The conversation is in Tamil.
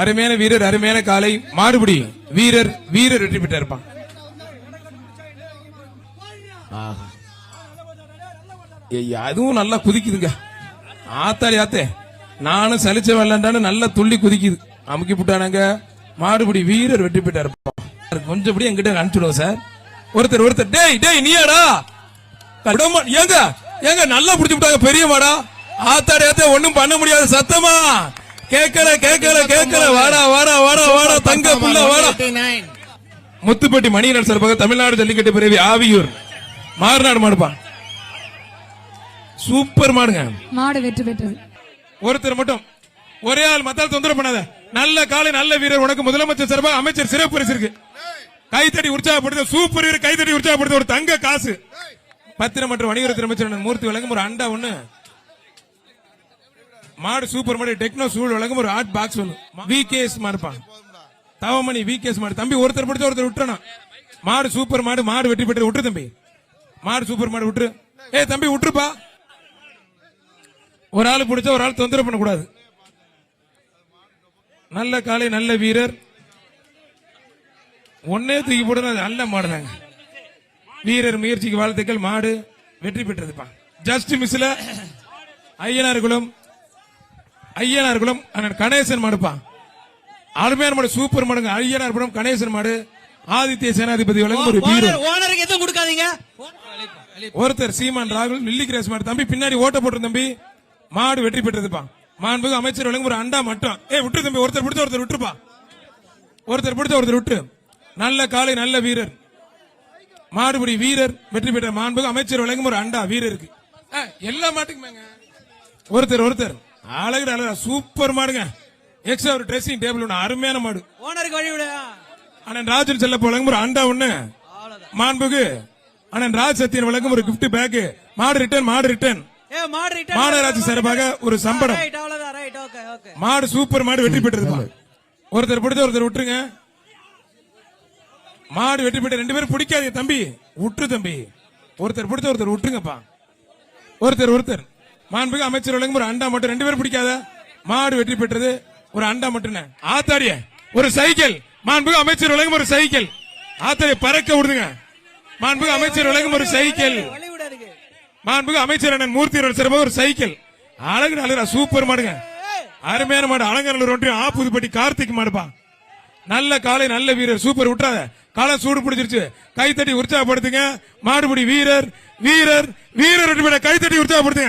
அருமையான வீரர் அருமையான காலை. மாறுபடி வீரர் வீரர் வெற்றி பெற்றிருப்பான். ஏய், அதுவும் நல்லா குதிக்குதுங்க. ஆத்தாடி ஆத்தே. நானும் சலிச்ச வரலாண்டான்னு நல்லா துள்ளி குதிக்குது. அமுக்கி விட்டானாங்க. மாறுபடி வீரர் வெற்றி பெற்றார் கொஞ்சம் படி எங்கிட்ட அனுப்பிச்சுடுவோம் சார். ஒருத்தர் ஒருத்தர் டேய் டேய் நீயாடா? விடமா ஏங்க ஏங்க நல்லா புடிச்சு விட்டாங்க பெரியமாடா ஆத்தாடி ஆத்தே ஒன்னும் பண்ண முடியாது சத்தமா? கேட்கல கேட்கல கேட்கல வாடா வாடா வாடா வாடா. தங்க புள்ள வாடா. முத்துப்பட்டி மணியனர் சார்பாக தமிழ்நாடு ஜல்லிக்கட்டு பிறவி ஆவியூர். மாறுநாடு மாடுப்பா. சூப்பர் மாடுங்க. மாடு வெற்றி பெற்றது. ஒருத்தர் மட்டும். ஒரே ஆள் மத்தால் தொந்தரவு பண்ணாத. நல்ல காலை நல்ல வீரர். உனக்கு முதலமைச்சர் சார்பாக அமைச்சர் சிறப்பு பரிசு இருக்கு. கைத்தடி உற்சாகப்படுத்த சூப்பர் வீரர் கைத்தடி உற்சாகப்படுத்த ஒரு தங்க காசு. பத்திரம் மற்றும் வணிகத்துறை அமைச்சர் மூர்த்தி வழங்கும் ஒரு அண்டா ஒண்ணு. மாடு சூப்பர் மாடு டெக்னோ சூழ் வழங்கும் ஒரு ஹாட் பாக்ஸ் ஒண்ணு. வி கேஸ் மாடுப்பான் தவமணி வி கேஸ் மாடு தம்பி ஒருத்தர் பிடிச்ச ஒருத்தர் விட்டுறணும். மாடு சூப்பர் மாடு மாடு வெற்றி பெற்று விட்டுரு தம்பி. மாடு சூப்பர் மாடு விட்டுரு. ஏ தம்பி விட்டுருப்பா. ஒரு ஆள் பிடிச்ச ஒரு ஆள் தொந்தரவு பண்ணக்கூடாது. நல்ல காலை நல்ல வீரர். ஒன்னே தூக்கி போடுறது நல்ல மாடு நாங்க வீரர் முயற்சிக்கு வாழ்த்துக்கள். மாடு வெற்றி பெற்றதுப்பா. ஜஸ்ட் மிஸ்ல ஐயனார்குளம் ஐயனார்குளம் அண்ணன் கணேசன் மாடுப்பா அருமையான மாடு சூப்பர் மாடுங்க. ஐயனார்குளம் கணேசன் மாடு. ஆதித்ய சேனாதிபதி வழங்கும் ஒரு வீரர். ஓனர் ஓனருக்கு எதுவும் கொடுக்காதீங்க. ஒருத்தர் சீமான் ராகுல் லில்லி கிரேஸ் மாடு. தம்பி பின்னாடி ஓட்ட போட்டு தம்பி. மாடு வெற்றி பெற்றதுப்பா மாண்புக்கு அமைச்சர் வழங்கும் ஒரு அண்டா மட்டும் ஏ விட்டு தம்பி. ஒருத்தர் பிடிச்ச ஒருத்தர் விட்டுருப்பா ஒருத்தர் பிடிச்ச ஒருத்தர் விட்டு. நல்ல காலை நல்ல வீரர். மாடுபிடி வீரர் வெற்றி பெற்ற மாண்புக்கு அமைச்சர் வழங்கும் ஒரு அண்டா வீரருக்கு. ஆ, எல்லா மாட்டுக்குமேங்க. ஒருத்தர் ஒருத்தர். அழகு அழகா சூப்பர் மாடுங்க. எக்ஸ்ட்ரா ஒரு ட்ரெஸ்ஸிங் டேபிள் ஒன்று அருமையான மாடு. ஓனருக்கு வழி விடு. அண்ணன் ராஜன் செல்ல வழங்கும் ஒரு அண்டா ஒண்ணு. மாண்புக்கு அண்ணன் ராஜ் சத்தியன் வழங்கும் ஒரு gift பேக் மாடு ரிட்டர்ன் மாடு ரிட்டர்ன் மாநகராட்சி சார்பாக ஒரு சம்பளம் மாடு சூப்பர் மாடு வெற்றி பெற்றது ஒருத்தர் பிடிச்ச ஒருத்தர் விட்டுருங்க. மாடு வெற்றி பெற்ற ரெண்டு பேரும் பிடிக்காதீங்க தம்பி. விட்டுரு தம்பி. ஒருத்தர் பிடிச்ச ஒருத்தர் விட்டுருங்கப்பா. ஒருத்தர் ஒருத்தர். மாண்புக்கு அமைச்சர் வழங்கும் ஒரு அண்டா மட்டும். ரெண்டு பேரும் பிடிக்காத? மாடு வெற்றி பெற்றது. ஒரு அண்டா மட்டும் ஆத்தாடிய ஒரு சைக்கிள். மாண்புக்கு அமைச்சர் வழங்கும் ஒரு சைக்கிள். ஆத்தாடிய பறக்க விடுதுங்க மாண்புக்கு அமைச்சர் வழங்கும் ஒரு சைக்கிள். வழி மாண்புக்கு அமைச்சர் அண்ணன் மூர்த்தி சிறப்பாக ஒரு சைக்கிள். அழகு அழகா சூப்பர் மாடுங்க. அருமையான மாடு அலங்கநல்லூர் ஒன்றியம் ஆப்புதுப்பட்டி கார்த்திக் மாடுப்பா. நல்ல காலை நல்ல வீரர். சூப்பர் விட்டாத காலம் சூடு பிடிச்சிருச்சு. கைத்தட்டி உற்சாகப்படுத்துங்க. மாடுபிடி வீரர் வீரர் வீரர் கைத்தட்டி உற்சாகப்படுத்துங்க.